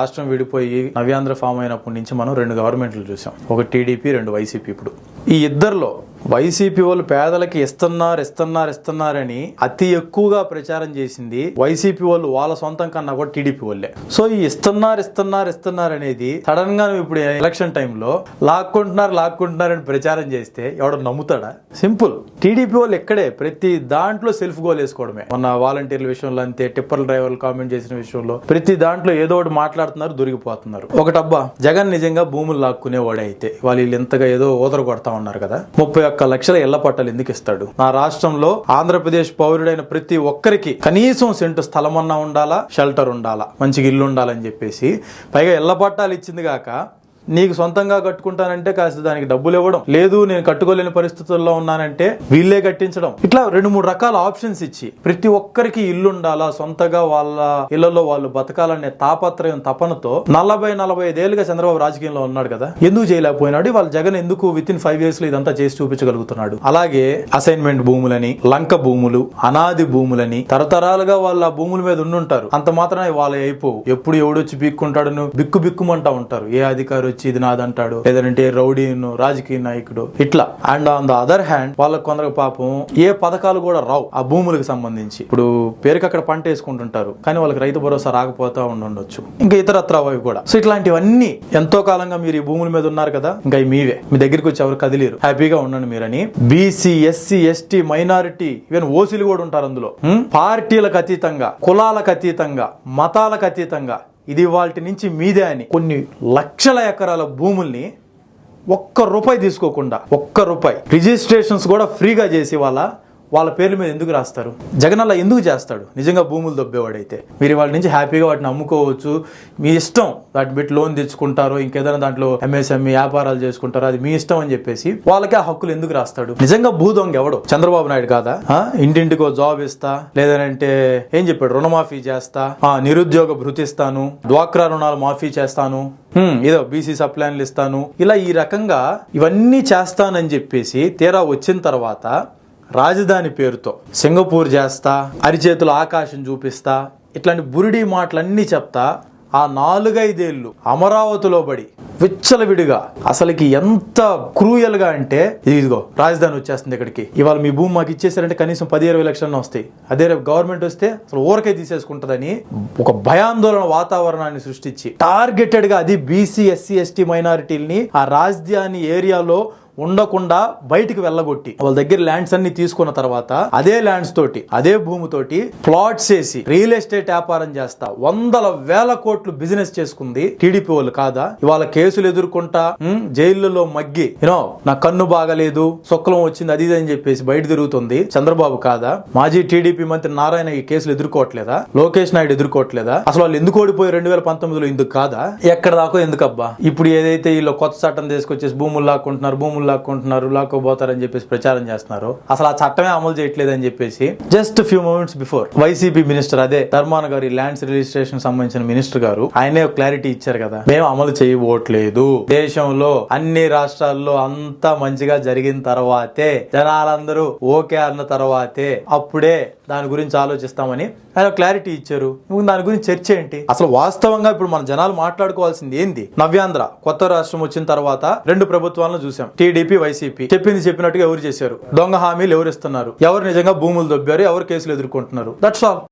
రాష్ట్రం విడిపోయి నవ్యాంధ్ర ఫామ్ అయినప్పటి నుంచి మనం రెండు గవర్నమెంట్లు చూసాం. ఒక టీడీపీ రెండు వైసీపీ ఇప్పుడు. ఈ ఇద్దరిలో వైసీపీ వాళ్ళు పేదలకి ఇస్తున్నారు ఇస్తున్నారు ఇస్తున్నారని అతి ఎక్కువగా ప్రచారం చేసింది వైసీపీ వాళ్ళు వాళ్ళ సొంతం కన్నా కూడా టీడీపీ వాళ్ళే. సో ఈ ఇస్తున్నారు ఇస్తున్నారు ఇస్తున్నారు అనేది సడన్గా ఇప్పుడు ఎలక్షన్ టైంలో లాక్కుంటున్నారు లాక్కుంటున్నారు అని ప్రచారం చేస్తే ఎవడు నమ్ముతాడా? సింపుల్. టీడీపీ వాళ్ళు ఎక్కడే ప్రతి దాంట్లో సెల్ఫ్ గోల్ వేసుకోవడమే. మొన్న వాలంటీర్ల విషయంలో అంతే టిప్పర్ డ్రైవర్లు కామెంట్ చేసిన విషయంలో ప్రతి దాంట్లో ఏదో ఒకటి మాట్లాడుతున్నారు దొరికిపోతున్నారు. ఒకటబ్బా జగన్ నిజంగా భూములు లాక్కునేవాడే అయితే. వాళ్ళు వీళ్ళు ఇంతగా ఏదో ఊదర కొడతా ఉన్నారు కదా. ముప్పై ఒక్క లక్షల ఇళ్ళ పట్టాలు ఎందుకు ఇస్తాడు? నా రాష్ట్రంలో ఆంధ్రప్రదేశ్ పౌరుడైన ప్రతి ఒక్కరికి కనీసం సెంటు స్థలమన్నా ఉండాలా షెల్టర్ ఉండాలా మంచిగా ఇల్లు ఉండాలని చెప్పేసి పైగా ఇళ్ళ పట్టాలు ఇచ్చింది కాక నీకు సొంతంగా కట్టుకుంటానంటే కాస్త దానికి డబ్బులు ఇవ్వడం లేదు నేను కట్టుకోలేని పరిస్థితుల్లో ఉన్నానంటే వీళ్ళే కట్టించడం. ఇట్లా రెండు మూడు రకాల ఆప్షన్స్ ఇచ్చి ప్రతి ఒక్కరికి ఇల్లు ఉండాలా సొంతగా వాళ్ళ ఇళ్ళలో వాళ్ళు బతకాలనే తాపత్రయం తపనతో నలభై నలభై ఐదేళ్ళుగా చంద్రబాబు రాజకీయంలో ఉన్నాడు కదా. ఎందుకు చేయలేకపోయినాడు? వాళ్ళ జగన్ ఎందుకు విత్ ఇన్ ఫైవ్ ఇయర్స్లో ఇదంతా చేసి చూపించగలుగుతున్నాడు? అలాగే అసైన్మెంట్ భూములని లంక భూములు అనాది భూములని తరతరాలుగా వాళ్ళు ఆ భూముల మీద ఉండుంటారు. అంత మాత్రమే వాళ్ళ అయిపోవు. ఎప్పుడు ఎవడొచ్చి బిక్కుంటాడు బిక్కు బిక్కుమంటా ఉంటారు. ఏ అధికారు వచ్చి ఇది నాదంటాడు. లేదంటే రౌడీ రాజకీయ నాయకుడు. ఇట్లా and on the other hand వాళ్ళకి కొందరు పాపం ఏ పథకాలు కూడా రావు ఆ భూములకు సంబంధించి. ఇప్పుడు పేరుకి అక్కడ పంట వేసుకుంటుంటారు. కానీ వాళ్ళకి రైతు భరోసా రాకపోతా ఉండొచ్చు ఇంకా ఇతరత్ర అవి కూడా. సో ఇట్లాంటివన్నీ ఎంతో కాలంగా మీరు ఈ భూముల మీద ఉన్నారు కదా ఇంకా మీవే. మీ దగ్గరికి వచ్చి ఎవరు కదిలేరు. హ్యాపీగా ఉండండి మీరని. BC SC ST minority even ఓసీలు కూడా ఉంటారు అందులో. పార్టీలకు అతీతంగా కులాలకు అతీతంగా మతాలకు అతీతంగా ఇది వాటి నుంచి మీదే అని. కొన్ని లక్షల ఎకరాల భూముల్ని ఒక్క రూపాయి తీసుకోకుండా ఒక్క రూపాయి. రిజిస్ట్రేషన్స్ కూడా ఫ్రీగా చేసి వాళ్ళ వాళ్ళ పేర్ల మీద ఎందుకు రాస్తారు? జగన్ అలా ఎందుకు చేస్తాడు? నిజంగా భూములు దొబ్బేవాడైతే. మీరు వాళ్ళ నుంచి హ్యాపీగా వాటిని అమ్ముకోవచ్చు. మీ ఇష్టం వాటిని పెట్టి లోన్ తెచ్చుకుంటారో ఇంకేదైనా దాంట్లో ఎంఎస్ఎంఈ వ్యాపారాలు చేసుకుంటారో అది మీ ఇష్టం అని చెప్పేసి వాళ్ళకి ఆ హక్కులు ఎందుకు రాస్తాడు? నిజంగా భూదొంగ ఎవడు? చంద్రబాబు నాయుడు కాదా? ఇంటింటికో జాబ్ ఇస్తా లేదంటే ఏం చెప్పాడు? రుణమాఫీ చేస్తా నిరుద్యోగ భృతిస్తాను డ్వాక్రా రుణాలు మాఫీ చేస్తాను ఏదో బీసీ సప్లైన్లు ఇస్తాను. ఇలా ఈ రకంగా ఇవన్నీ చేస్తానని చెప్పేసి తీరా వచ్చిన తర్వాత రాజధాని పేరుతో. సింగపూర్ చేస్తా అరిచేతుల ఆకాశం చూపిస్తా ఇట్లాంటి బురిడి మాటలన్నీ చెప్తా ఆ నాలుగైదేళ్ళు అమరావతిలో పడి విచ్చలవిడిగా అసలుకి ఎంత క్రూయల్గా అంటే ఇదిగో రాజధాని వచ్చేస్తుంది ఇక్కడికి. ఇవాళ మీ భూమి మాకు ఇచ్చేసారంటే కనీసం పది ఇరవై లక్షలను వస్తాయి. అదే రేపు గవర్నమెంట్ వస్తే అసలు ఊరకే తీసేసుకుంటదని ఒక భయాందోళన వాతావరణాన్ని సృష్టించి టార్గెటెడ్గా అది బీసీ ఎస్సీ ఎస్టీ మైనారిటీల్ని ఆ రాజధాని ఏరియాలో ఉండకుండా బయటికి వెళ్ళగొట్టి వాళ్ళ దగ్గర ల్యాండ్స్ అన్ని తీసుకున్న తర్వాత అదే ల్యాండ్స్ తోటి అదే భూమితోటి ప్లాట్స్ వేసి రియల్ ఎస్టేట్ వ్యాపారం చేస్తా. వందల వేల కోట్లు బిజినెస్ చేసుకుంది టీడీపీ వాళ్ళు కాదా? ఇవాళ కేసులు ఎదుర్కొంటా జైళ్ళలో మగ్గి యూనో నా కన్ను బాగలేదు సొక్కలం వచ్చింది అది ఇది అని చెప్పేసి బయట తిరుగుతుంది. చంద్రబాబు కాదా? మాజీ టీడీపీ మంత్రి నారాయణ ఈ కేసులు ఎదుర్కోవట్లేదా? లోకేష్ నాయుడు ఎదుర్కోవట్లేదా? అసలు వాళ్ళు ఎందుకు ఓడిపోయి రెండు వేల పంతొమ్మిదిలో? ఎందుకు కాదా? ఎక్కడ దాకా ఎందుకబ్బా? ఇప్పుడు ఏదైతే వీళ్ళు కొత్త చట్టం తీసుకొచ్చేసి భూములు లాక్కుంటున్నారు భూములు లాక్కుంటున్నారు లాక్కోబోతారని చెప్పేసి ప్రచారం చేస్తున్నారు. అసలు ఆ చట్టమే అమలు చేయట్లేదని చెప్పేసి just few moments before YCP minister అదే ధర్మాన గారి ల్యాండ్స్ రిజిస్ట్రేషన్ సంబంధించిన మినిస్టర్ గారు ఆయనే క్లారిటీ ఇచ్చారు కదా. మేము అమలు చేయబోట్లేదు. దేశంలో అన్ని రాష్ట్రాల్లో అంతా మంచిగా జరిగిన తర్వాతే జనాలందరూ ఓకే అన్న తర్వాతే అప్పుడే దాని గురించి ఆలోచిస్తామని ఆయన క్లారిటీ ఇచ్చారు. దాని గురించి చర్చ ఏంటి? అసలు వాస్తవంగా ఇప్పుడు మన జనాలు మాట్లాడుకోవాల్సింది ఏంది? నవ్యాంధ్ర కొత్త రాష్ట్రం వచ్చిన తర్వాత రెండు ప్రభుత్వాలను చూసాం. టీడీపీ వైసీపీ చెప్పింది చెప్పినట్టుగా ఎవరు చేశారు? దొంగ హామీలు ఎవరు ఇస్తున్నారు? ఎవరు నిజంగా భూములు దొబ్బారు? ఎవరు కేసులు ఎదుర్కొంటున్నారు? That's all